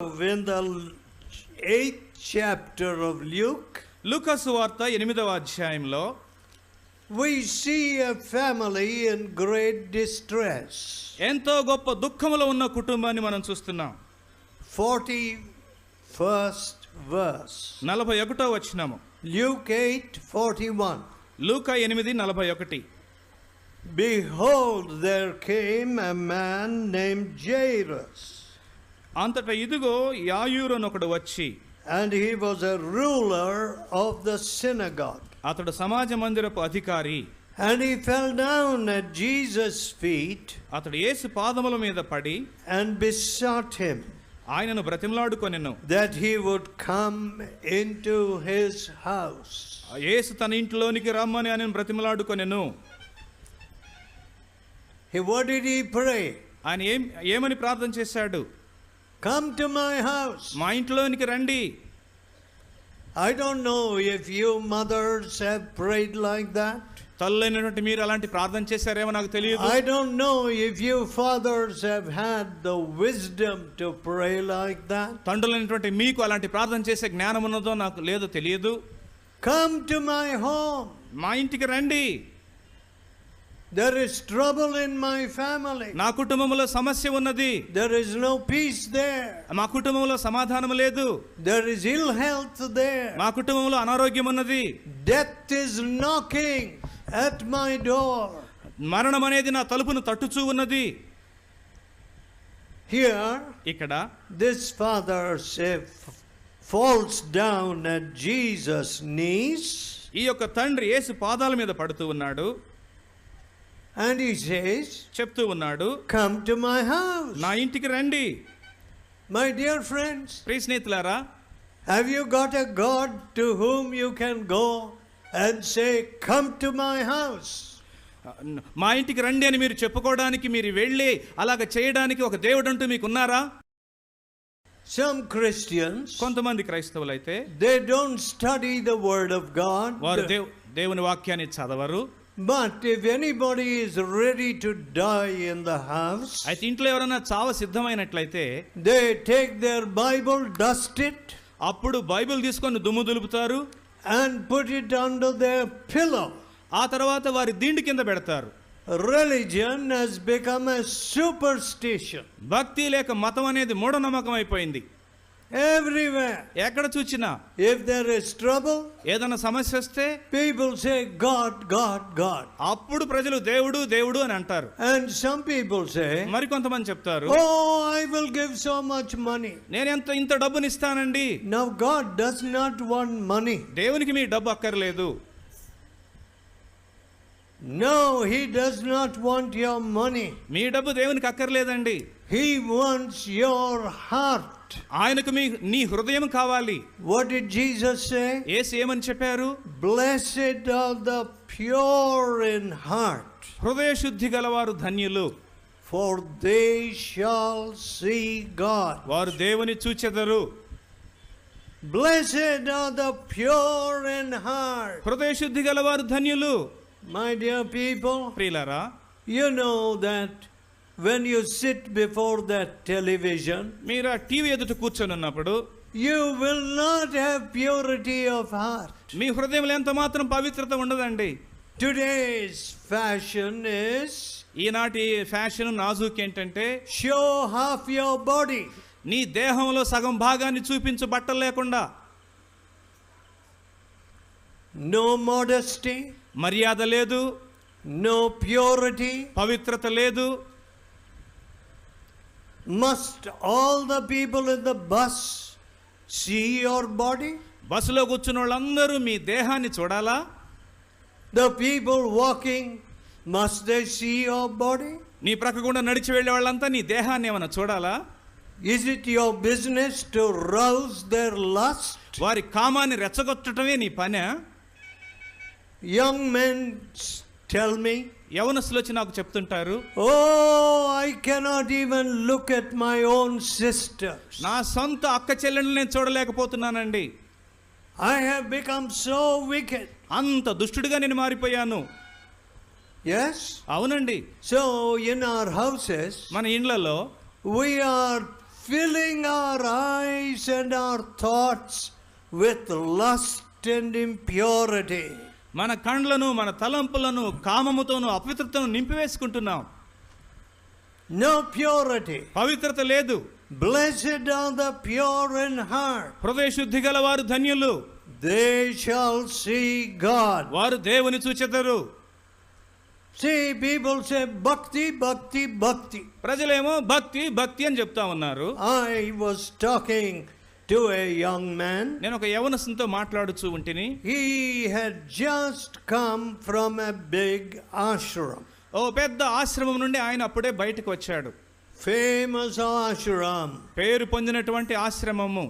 In the eighth chapter of Luke లూకస్ వార్త ఎనిమిదవ అధ్యాయంలో we see a family in great distress ఎంతో గొప్ప దుఃఖంలో ఉన్న కుటుంబాన్ని మనం చూస్తున్నాం. ఫార్టీ ఫస్ట్ వర్స్ నలభై ఒకటో వచ్చినాము ల్యూక్ ఎయిట్ ఫార్టీ వన్ లూక ఎనిమిది నలభై ఒకటి. Behold there came a man name Jairus అంతటా ఇదిగో యాయూరు ఒకడు వచ్చి and he was a ruler of the synagogue. అతడు సమాజ మందిరపు అధికారి And he fell down at Jesus' feet అతడు యేసు పాదముల మీద పడి and besought him ఆయనను బ్రతిమలాడుకొనెను that he would come into his house. ఆ యేసు తన ఇంటిలోనికి రమ్మని ఆయన బ్రతిమలాడుకొనెను He, what did he pray? ఆయన ఏం ఏమని ప్రార్థన చేశాడు కమ్ టు మై హౌస్ మా ఇంట్లోనికి రండి. I don't know if you mothers have prayed like that తల్లైనటువంటి మీరు అలాంటి ప్రార్థన చేశారేమో నాకు తెలియదు. I don't know if you fathers have had the wisdom to pray like that తండ్రులైనటువంటి మీకు అలాంటి ప్రార్థన చేసే జ్ఞానం ఉన్నదో నాకు లేదో తెలియదు. కమ్ టు మై హోమ్ మా ఇంటికి రండి. There is trouble in my family. నా కుటుంబంలో సమస్య ఉన్నది There is no peace there. మా కుటుంబంలో సమాధానం లేదు There is ill health there. మా కుటుంబంలో అనారోగ్యం ఉన్నది Death is knocking at my door. మరణం అనేది నా తలుపును తట్టుచూ ఉన్నది Here, ఇక్కడ this father say, falls down at Jesus' knees ఈ యొక్క తండ్రి యేసు పాదాల మీద పడుతూ ఉన్నాడు అండ్ ఈ చేజ్ చెప్తూ ఉన్నాడు కమ్ టు మై హౌస్ నా ఇంటికి రండి. మై డియర్ ఫ్రెండ్స్ ప్రీ స్నేహితులారా have you got a God to home you can go and say come to my house మా ఇంటికి రండి అని మీరు చెప్పుకోవడానికి మీరు వెళ్ళి అలాగ చేయడానికి ఒక దేవుడు అంటూ మీకు ఉన్నారా సమ్ క్రిస్టియన్స్ కొంతమంది క్రైస్తవులు అయితే they don't study the word of God వారు దేవుని వాక్యాన్ని చదవరు. But if anybody is ready to die in the house అయితే ఇంట్లో ఎవరైనా చావ సిద్ధమైనట్లయితే they take their Bible dust it అప్పుడు బైబిల్ తీసుకొని దుమ్ము దులుపుతారు and put it under the pillow ఆ తర్వాత వారి దిండు కింద పెడతారు. Religion has become a superstition భక్తి లేక మతం అనేది మూఢనమ్మకం అయిపోయింది. Everywhere. ఎక్కడ చూచినా If there is trouble, ఏదైనా సమస్య వస్తే people say, God, God, God. అప్పుడు ప్రజలు దేవుడు దేవుడు అని అంటారు And some people say, మరికొంతమంది చెప్తారు Oh, I will give so much money. నేను ఎంత ఇంత డబ్బుని ఇస్తానండి Now, God does not want money. దేవునికి మీ డబ్బు అక్కర్లేదు No, He does not want your money. మీ డబ్బు దేవునికి అక్కర్లేదండి He wants your హార్ట్ ఆయనకు మీ నీ హృదయం కావాలి. వాట్ డిడ్ జీసస్ సే యేసు ఏమని చెప్పారు? Blessed are the pure in heart హృదయ శుద్ధి గలవారు ధన్యులు. For they shall see God వారు దేవుని చూచెదరు. Blessed are the pure in heart హృదయ శుద్ధి గలవారు ధన్యులు. మై డియర్ పీపుల్ ప్రియులారా you know that when you sit before that television, మీరు ఆ టీవీ ఎదుట కూర్చొని ఉన్నప్పుడు you will not have purity of heart. మీ హృదయంలో ఎంత మాత్రం పవిత్రత ఉండదండి Today's fashion is ఈనాటి ఫ్యాషన్ నాజూక్ ఏంటంటే show half your body. నీ దేహంలో సగం భాగాన్ని చూపించు బట్టలు లేకుండా No modesty, మర్యాద లేదు no purity. పవిత్రత లేదు Must all the people in the bus see your body? బస్సులో కూర్చున్న వాళ్ళందరూ మీ దేహాన్ని చూడాలా The people walking, must they see your body? నీ ప్రక్క గుండా నడిచి వెళ్ళే వాళ్ళంతా నీ దేహాన్ని ఏమైనా చూడాలా Is it your business to rouse their lust? వారి కామాన్ని రెచ్చగొట్టడమే నీ పని Young men s- tell me, యవనస్తులు వచ్చి నాకు చెప్తుంటారు Oh, I cannot even look at my own sisters. నా సొంత అక్క చెల్లెళ్ళు నేను చూడలేకపోతున్నానండి I have become so wicked. అంత దుష్టుడిగా నేను మారిపోయాను Yes? అవునండి So, in our houses, మన ఇండ్లలో we are filling our eyes and our thoughts with lust and impurity. మన కండ్లను మన తలంపులను కామముతోను అపవిత్రతను నింపివేసుకుంటున్నాం No purity. పవిత్రత లేదు Blessed are the pure in heart, హృదయ శుద్ధి గల వారు ధన్యులు they shall see God. వారు దేవుని చూచెదరు See, people say bhakti, bhakti, bhakti. ప్రజలేమో భక్తి భక్తి అని చెప్తా ఉన్నారు I was talking to a young man. నేను ఒక యవనస్తుతో మాట్లాడుచూ ఉంటిని He had just come from a big ashram, ఓ పెద్ద ఆశ్రమం నుండి ఆయన అప్పుడే బయటకు వచ్చాడు famous ashram. పేరు పొందినటువంటి ఆశ్రమము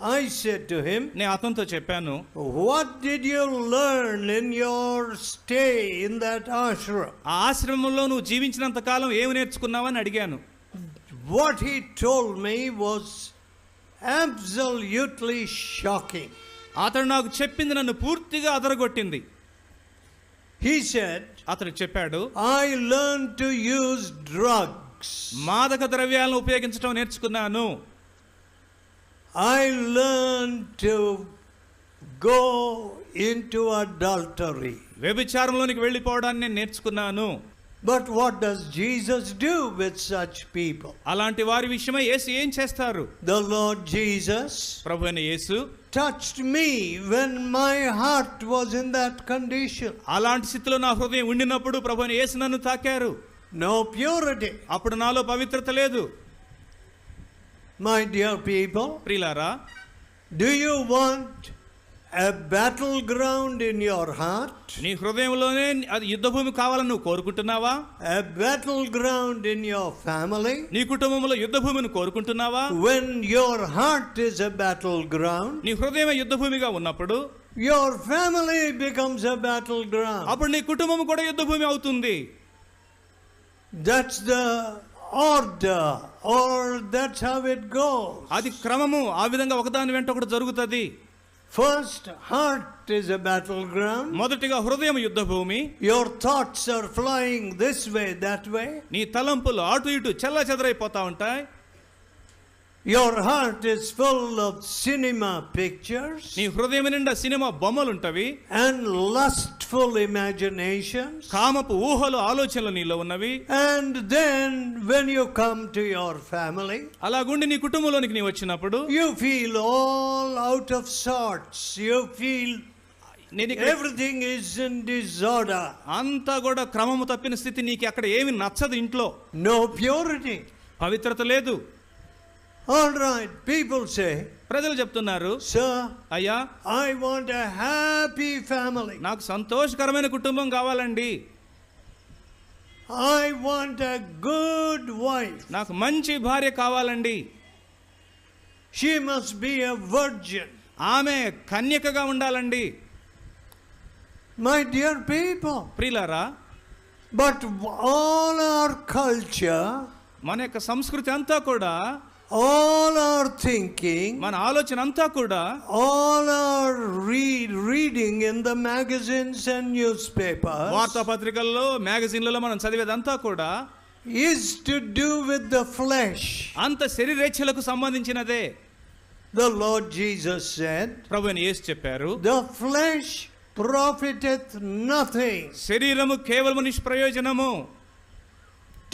I said to him, నేను అతనితో చెప్పాను What did you learn in your stay in that ashram? ఆ ఆశ్రమంలో నువ్వు జీవించినంత కాలం ఏమి నేర్చుకున్నావని అడిగాను What he told me was absolutely shocking. అతడు నాకు చెప్పింది నన్ను పూర్తిగా అదరగొట్టింది He said, అతడు చెప్పాడు I learned to use drugs. మాదక ద్రవ్యాలను ఉపయోగించడం నేర్చుకున్నాను I learned to go into adultery. వ్యభిచారంలోనికి వెళ్ళిపోవడాన్ని నేను నేర్చుకున్నాను But what does Jesus do with such people? అలాంటి వారి విషయమై యేసు ఏం చేస్తారు The Lord Jesus ప్రభు అయిన యేసు touched me when my heart was in that condition. అలాంటి స్థితిలో నా హృదయం ఉండినప్పుడు ప్రభు అయిన యేసు నన్ను తాకారు No purity. అప్పుడు నాలో పవిత్రత లేదు My dear people, ప్రిలారా do you want a battleground in your heart? నీ హృదయంలోనే అది యుద్ధభూమి కావాలని నువ్వు కోరుకుంటున్నావా A battleground in your family? నీ కుటుంబంలో యుద్ధభూమిని కోరుకుంటున్నావా When your heart is a battleground, నీ హృదయమే యుద్ధభూమిగా ఉన్నప్పుడు your family becomes a battleground. అప్పుడు నీ కుటుంబం కూడా యుద్ధభూమి అవుతుంది That's the order, or that's how it goes. అది క్రమము ఆ విధంగా ఒకదాని వెంట ఒకటి జరుగుతుంది First, heart is a battleground. మొదటిగా హృదయం యుద్ధభూమి Your thoughts are flying this way, that way. నీ తలంపులు అటు ఇటు చెల్ల చెదరైపోతా ఉంటాయి Your heart is full of cinema pictures నీ హృదయం నిండా సినిమా బొమ్మలు ఉంటవి and lustful imaginations. కామపు ఊహలు ఆలోచనలు నీలో ఉన్నవి And then, when you come to your family, అలాగుండి నీ కుటుంబంలోనికి నీ వచ్చినప్పుడు you feel all out of sorts. You feel నేను ఇక్కడ everything is in disorder. అంతా కూడా క్రమము తప్పిన స్థితి నీకు అక్కడ ఏమి నచ్చదు ఇంట్లో No purity. పవిత్రత లేదు All right, people say, ప్రజలు చెప్తున్నారు Sir, అయ్యా I want a happy family. నాకు సంతోషకరమైన కుటుంబం కావాలండి I want a good wife. నాకు మంచి భార్య కావాలండి She must be a virgin. ఆమె కన్యకగా ఉండాలండి My dear people, ప్రియులారా but all our culture, మన యొక్క సంస్కృతి అంతా కూడా all our thinking, మన ఆలోచన అంతా కూడా all our read, reading in the magazines and newspapers వార్తాపత్రికల్లో మ్యాగజైన్లలో మనం చదివేదంతా కూడా is to do with the flesh. అంత శరీరేచ్ఛలకు సంబంధించినదే The Lord Jesus said, ప్రభు అని యేసు చెప్పారు The flesh profiteth nothing. శరీరము కేవలము నిష్ప్రయోజనము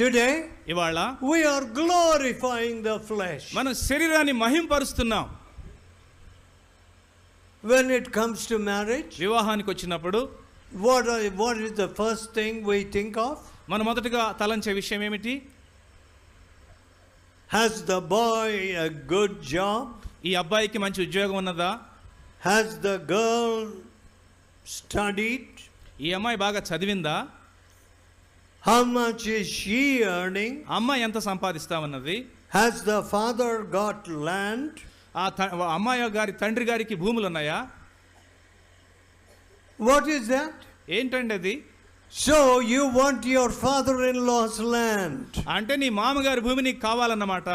టుడే ఇవాళ we are glorifying the flesh మన శరీరాన్ని మహింపరుస్తున్నాం. When it comes to marriage వివాహానికి వచ్చినప్పుడు what are what is the first thing we think of మనం మొదటగా తలంచే విషయం ఏమిటి? Has the boy a good job ఈ అబ్బాయికి మంచి ఉద్యోగం ఉన్నదా? హ్యాస్ ద గర్ల్ స్టడీ ఈ అమ్మాయి బాగా చదివిందా? How much is she earning? ఆ అమ్మాయి ఎంత సంపాదిస్తా ఉన్నది Has the father got land? ఆ అమ్మాయి గారి తండ్రి గారికి భూములు ఉన్నాయా What is that? ఏంటండి అది So you want your father in law's land. అంటే నీ మామగారి భూమి నీకు కావాలన్నమాట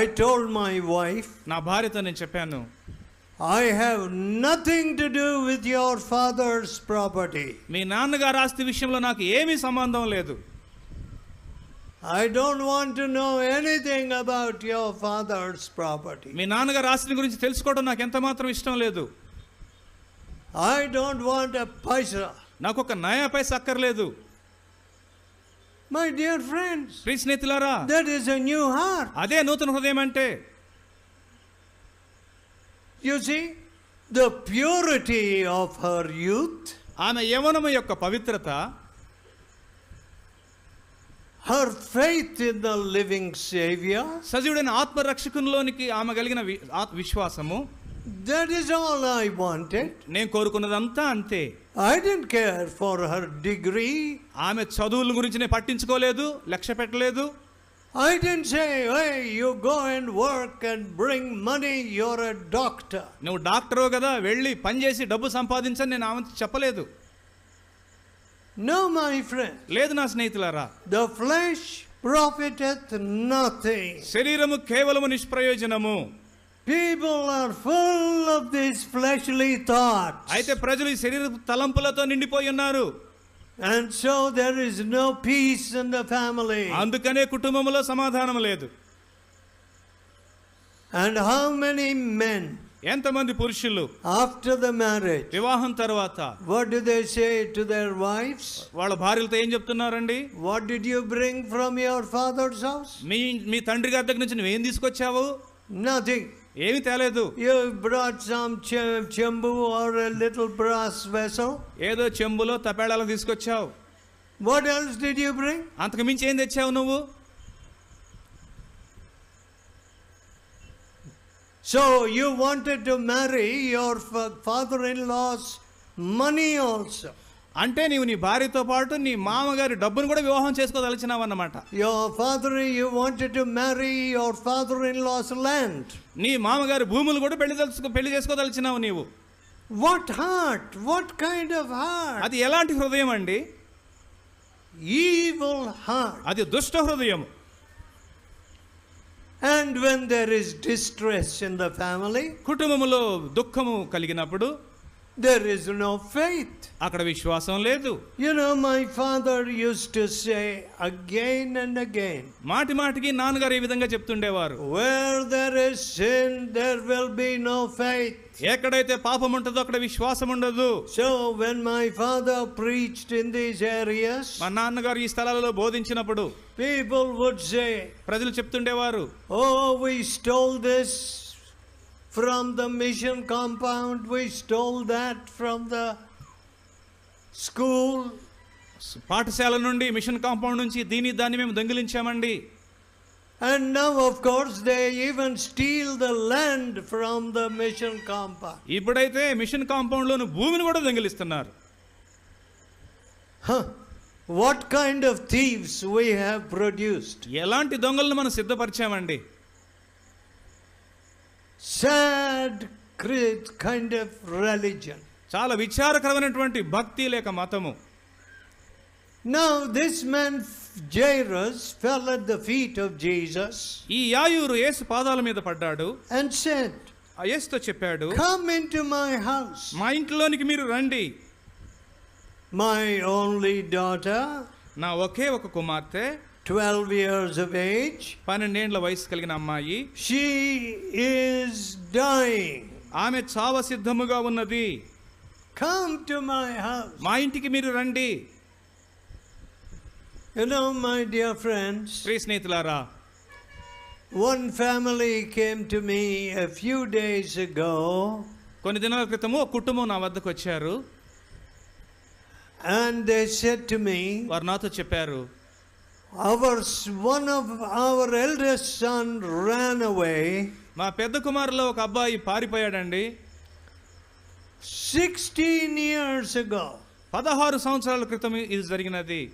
I told my wife, నా భార్యతో నేను చెప్పాను I have nothing to do with your father's property మీ నాన్నగారు ఆస్తి విషయంలో నాకు ఏమీ సంబంధం లేదు. I don't want to know anything about your father's property మీ నాన్నగారు ఆస్తిని గురించి తెలుసుకోవడం నాకు ఎంత మాత్రం ఇష్టం లేదు. I don't want a paisa నాకు ఒక నయా పైస అక్కర్లేదు. మై డియర్ ఫ్రెండ్స్ ప్రీ స్నేహితులారా that is a new heart అదే నూతన హృదయం అంటే you see the purity of her youth ఆమె యవనము యొక్క పవిత్రత her faith in the living saviour సజీవుడైన ఆత్మ ఆత్మరక్షకునిలోనికి ఆమె కలిగిన విశ్వాసము that is all I wanted నేను కోరుకున్నదంతా అంతే. I don't care for her degree ఆమె చదువుల గురించి నేను పట్టించుకోలేదు లక్ష్య పెట్టలేదు. I didn't say, hey, you go and work and bring money, you're a doctor. నువ్వు డాక్టరు కదా వెళ్ళి పని చేసి డబ్బు సంపాదించని నేను ఆమె చెప్పలేదు No, my friend, లేదు నా స్నేహితులారా the flesh profiteth nothing. శరీరము కేవలము నిష్ప్రయోజనము People are full of these fleshly thoughts. అయితే ప్రజలు ఈ శరీర తలంపులతో నిండిపోయి ఉన్నారు And so there is no peace in the family. అందుకనే కుటుంబంలో సమాధానం లేదు And how many men ఎంతమంది పురుషులు after the marriage, వివాహం తర్వాత what do they say to their wives? వాళ్ళ భార్యలతో ఏం చెప్తున్నారండి What did you bring from your father's house? మీ మీ తండ్రి గారి దగ్గర నుంచి నువ్వేం తీసుకొచ్చావు Nothing. ఏమి తేలేదు. You brought some chembu or a little brass vessel ఏదో చెంబులో తపేడాలను తీసుకొచ్చావు. What else did you bring అంతకు మించి ఏం తెచ్చావు నువ్వు? So you wanted to marry your father in law's money also అంటే నీవు నీ భార్యతో పాటు నీ మామగారి డబ్బును కూడా వివాహం చేసుకోదలిచినావు అన్నమాట your father you wanted to marry your father in law's land నీ మామగారి భూములు కూడా పెళ్ళి తెలుసుకో పెళ్ళి చేసుకోదలిచినావు నీవు. What heart what kind of heart అది ఎలాంటి హృదయం అండి? ఈవిల్ హార్ట్ అది దుష్ట హృదయం and when there is distress in the family కుటుంబములో దుఃఖము కలిగినప్పుడు there is no faith. అక్కడ విశ్వాసం లేదు You know, my father used to say again and again, మాటి మాటికి నాన్నగారు ఈ విధంగా చెప్తుండేవారు where there is sin, there will be no faith. ఎక్కడైతే పాపం ఉంటుందో అక్కడ విశ్వాసం ఉండదు So when my father preached in these areas, మా నాన్నగారు ఈ స్థలాలలో బోధించినప్పుడు people would say, ప్రజలు చెప్తుండేవారు Oh, we stole this From the mission compound, we stole that from the school. పాఠశాల నుండి మిషన్ కాంపౌండ్ నుంచి దీని దాన్ని మేము దొంగిలించామండి And now, of course, they even steal the land from the mission compound. ఇప్పుడైతే మిషన్ కాంపౌండ్లోని భూమిని కూడా దొంగిలిస్తున్నారు. What kind of thieves we have produced? ఎలాంటి దొంగలను మనం సిద్ధపరిచామండి Sad cri- kind of religion. చాలా విచారకరమైనటువంటి భక్తి లేక మతము Now, this man Jairus fell at the feet of Jesus ఈ యాయూరు యేసు పాదాల మీద పడ్డాడు and said, ఆ యేసుతో చెప్పాడు Come into my house. మా ఇంట్లోనికి మీరు రండి My only daughter, నా ఒకే ఒక కుమార్తె 12 years of age, పన్నెండేండ్ల వయసు కలిగిన అమ్మాయి she is dying. ఆమె చావ సిద్ధముగా ఉన్నది Come to my house. మా ఇంటికి మీరు రండి You know, my dear friends, ప్రియ స్నేహితులారా one family came to me a few days ago కొన్ని దినాల క్రితము ఒక కుటుంబం నా వద్దకు వచ్చారు and they said to me, వారు నాతో చెప్పారు S- one of our eldest son ran away. మా పెద్ద కుమారులో ఒక అబ్బాయి పారిపోయాడండి. 16 years ago. పదహారు సంవత్సరాల క్రితం ఇది జరిగినది.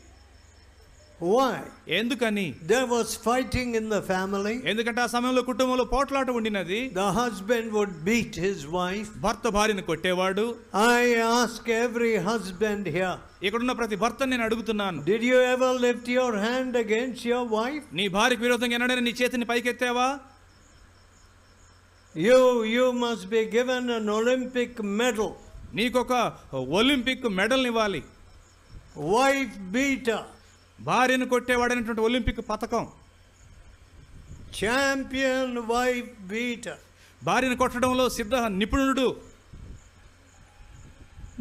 Why? ఎందుకని There was fighting in the family. ఎందుకంటే ఆ సమయంలో కుటుంబంలో పోట్లాట ఉండినది The husband would beat his wife. భర్త భార్యను కొట్టేవాడు I ask every husband here, ఇక్కడున్న ప్రతి భర్త నేను అడుగుతున్నాను did you ever lift your hand against your wife? నీ భార్యకు విరోధంగా ఎన్నడైనా నీ చేతిని పైకెత్తావా You, you must be given an Olympic medal. నీకొక ఒలింపిక్ మెడల్ ఇవ్వాలి Wife beater. భార్యను కొట్టేవాడైనటువంటి ఒలింపిక్ పథకం. ఛాంపియన్ వైఫ్ బీట భార్యను కొట్టడంలో సిద్ధ నిపుణుడు.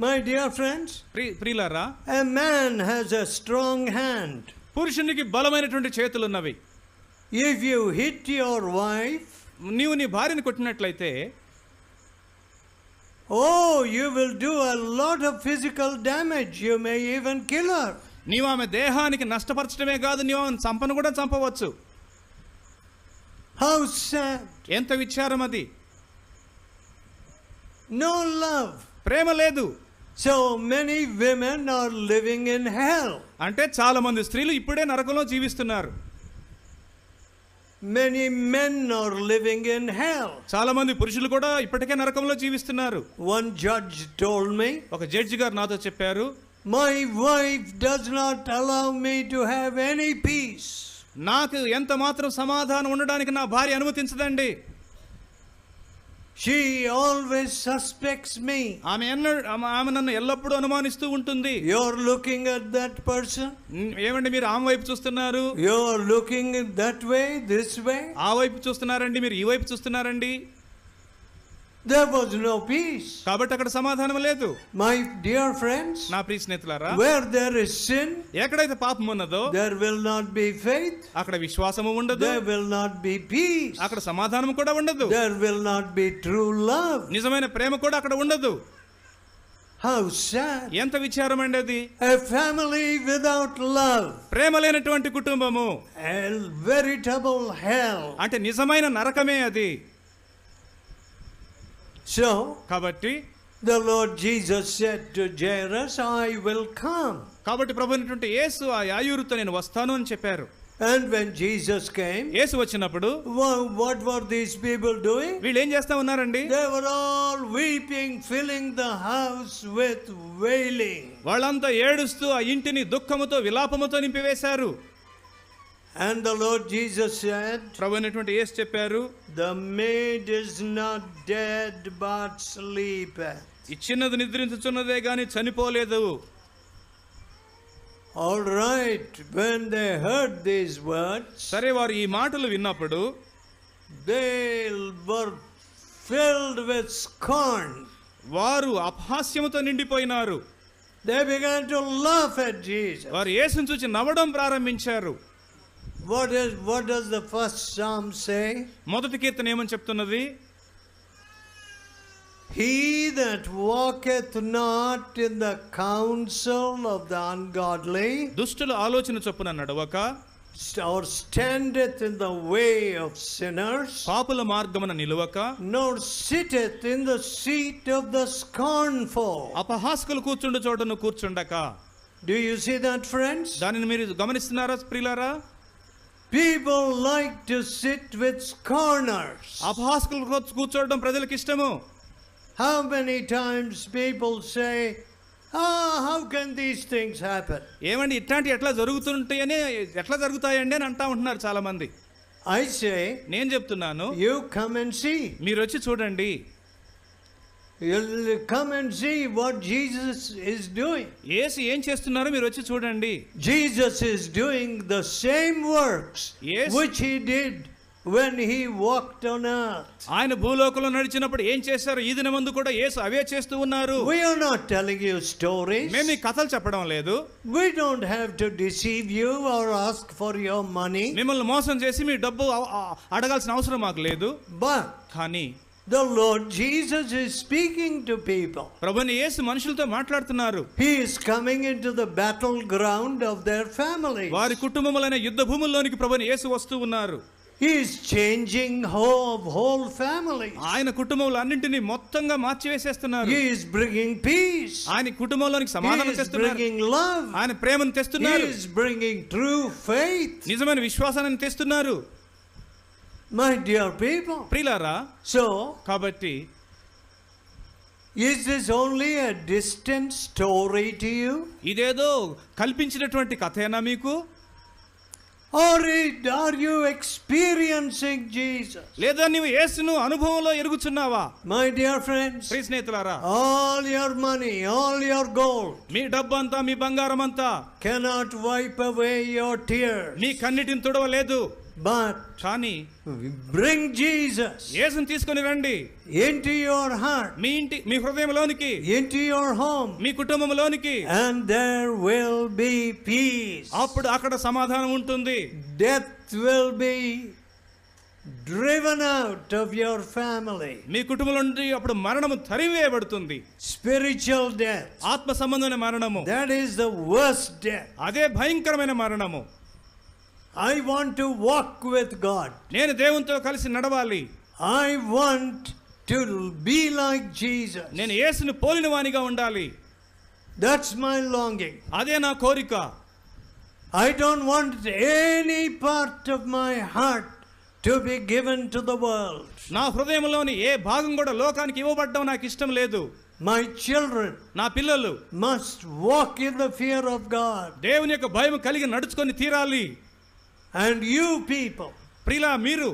మై డియర్ ఫ్రెండ్స్ ప్రియులారా a man has a strong hand పురుషునికి బలమైనటువంటి చేతులు ఉన్నవి if you hit your wife నీవు నీ భార్యను కొట్టినట్లయితే ఓ you will do a lot of physical damage you may even kill నీవు ఆమె దేహానికి నష్టపరచడమే కాదు నీవు ఆమెను చంపను కూడా చంపవచ్చు sad. ఎంత విచారం అది No love. ప్రేమ లేదు So many women are living in hell. అంటే చాలా మంది స్త్రీలు ఇప్పుడే నరకంలో జీవిస్తున్నారు Many men are living in hell. చాలా మంది పురుషులు కూడా ఇప్పటికే నరకంలో జీవిస్తున్నారు One judge told me, ఒక జడ్జి గారు నాతో చెప్పారు My wife does not allow me to have any peace. నాకు ఎంత మాత్రం సమాధానం ఉండడానికి నా భార్య అనుమతించదండి She always suspects me. ఆమె ఆమె- నన్ను ఎల్లప్పుడూ అనుమానిస్తూ ఉంటుంది looking at that person. ఉమ్, ఏమండి మీరు ఆమె వైపు చూస్తున్నారు You're looking that way, this way. ఆ వైపు చూస్తున్నారండి మీరు ఈ వైపు చూస్తున్నారండి There was no peace. కాబట్టి అక్కడ సమాధానం లేదు My dear friends, నా ప్రియ స్నేహితులారా where there is sin, ఎక్కడైతే పాపం ఉన్నదో there will not be faith. అక్కడ విశ్వాసము ఉండదు There will not be peace. అక్కడ సమాధానం కూడా ఉండదు There will not be true love. నిజమైన ప్రేమ కూడా అక్కడ ఉండదు How sad. ఎంత విచారం అండి అది A family without love. ప్రేమ లేనటువంటి కుటుంబము A veritable hell. అంటే నిజమైన నరకమే అది So, కాబట్టి the Lord Jesus said to Jairus, I will come. కాబట్టి ప్రభు అయినటువంటి యేసు ఆ యాయూరుతో నేను వస్తాను అని చెప్పారు And when Jesus came, యేసు వచ్చినప్పుడు wha- what were these people doing? వీళ్ళు ఏం చేస్తా ఉన్నారండి They were all weeping, filling the house with wailing. వాళ్ళంతా ఏడుస్తూ ఆ ఇంటిని దుఃఖముతో విలాపముతో నింపివేశారు And the Lord Jesus said, ప్రభు అయినటువంటి యేసు చెప్పారు The maid is not dead but sleepeth. ఈ చిన్నది నిద్రించుచున్నదే గాని చనిపోలేదు All right, when they heard these words, సరే వారు ఈ మాటలు విన్నప్పుడు they were filled with scorn. వారు అపహాస్యముతో నిండిపోయినారు They began to laugh at Jesus. వారు యేసును చూసి నవ్వడం ప్రారంభించారు What is what does the first psalm say? మొదటి కీర్తన ఏమని చెప్తున్నది He that walketh not in the counsel of the ungodly, దుష్టుల ఆలోచన చొప్పున నడవక or standeth in the way of sinners, పాపుల మార్గమున నిలువక nor sitteth in the seat of the scornful. అపహాస్కులు కూర్చుండు చోటను కూర్చుండక Do you see that, friends? దానిని మీరు గమనిస్తున్నారా ప్రియులారా People like to sit with scorners. అపహాస్కులు కూర్చు- కూర్చోవడం ప్రజలకు ఇష్టము How many times people say, Ah, how can these things happen? ఏమండి ఇట్లాంటి ఎట్లా జరుగుతుంటాయని ఎట్లా జరుగుతాయండి అని అంటా ఉంటున్నారు చాలా మంది I say, నేను చెప్తున్నాను You come and see. మీరు వచ్చి చూడండి You'll come and see what Jesus is doing. యేసు ఏం చేస్తున్నారో మీరు వచ్చి చూడండి Jesus is doing the same works Yes. which he did when he walked on earth. ఆయన భూలోకంలో నడిచినప్పుడు ఏం చేశారు ఈ దినమందు కూడా యేసు అవే చేస్తూ ఉన్నారు We are not telling you stories. మేము ఈ కథలు చెప్పడం లేదు We don't have to deceive you or ask for your money. మిమ్మల్ని మోసం చేసి మీ డబ్బు అడగాల్సిన అవసరం మాకు లేదు But కానీ the Lord Jesus is speaking to people. ప్రభుని యేసు మనుషులతో మాట్లాడుతున్నారు He is coming into the battleground of their family. వారి కుటుంబములైన యుద్ధ భూముల్లోనికి ప్రభుని యేసు వస్తూ ఉన్నారు He is changing whole, whole families. ఆయన కుటుంబంలో అన్నింటినీ మొత్తంగా మార్చివేసేస్తున్నారు He is bringing peace. ఆయన కుటుంబంలోనికి He సమాధానం is తెస్తున్నారు bringing love. ఆయన ప్రేమను He తెస్తున్నారు is bringing true faith. నిజమైన విశ్వాసాన్ని తెస్తున్నారు మై డియర్ పీపుల్ ప్రిలారా సో కాబట్టి is this only a distant story to you ఇదేదో కల్పించినటువంటి కథేనా మీకు? Are are you experiencing Jesus లేదా నువ్వు యేసును అనుభవంలో ఎరుగుచున్నావా? మై డియర్ ఫ్రెండ్స్ ప్రీ స్నేహితులారా all your money all your gold మీ డబ్బంతా మీ బంగారం అంతా cannot wipe away your tear నీ కన్నిటిని తుడవలేదు. But కానీ bring Jesus యేసుని తీసుకొని రండి into your heart, మీ ఇంటి మీ హృదయంలోనికి into your home, me కుటుంబంలోనికి and there will be peace. అప్పుడు అక్కడ సమాధానం ఉంటుంది Death will be driven out of your family. మీ కుటుంబం నుండి అప్పుడు మరణము తరివేయబడుతుంది Spiritual death. ఆత్మ సంబంధమైన మరణము That is the worst death. అదే భయంకరమైన మరణము I want to walk with God నేను దేవునితో కలిసి నడవాలి. I want to be like Jesus నేను యేసుని పోలిన వానిగా ఉండాలి. దట్స్ మై లాంగింగ్ అదే నా కోరిక. I don't want any part of my heart to be given to the world నా హృదయంలోని ఏ భాగం కూడా లోకానికి ఇవ్వబడడం నాకు ఇష్టం లేదు. మై చిల్డ్రన్ నా పిల్లలు must walk in the fear of God దేవుని యొక్క భయం కలిగి నడుచుకొని తీరాలి. And you people, ప్రిలా మీరు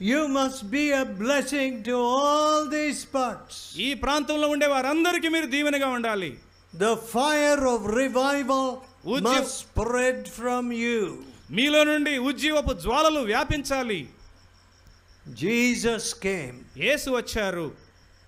you must be a blessing to all these parts. ఈ ప్రాంతంలో ఉండే వారందరికీ మీరు దీవెనగా ఉండాలి The fire of revival Would you- must spread from you. మీలో నుండి ఉజ్జీవపు జ్వాలలు వ్యాపించాలి Jesus came యేసు వచ్చారు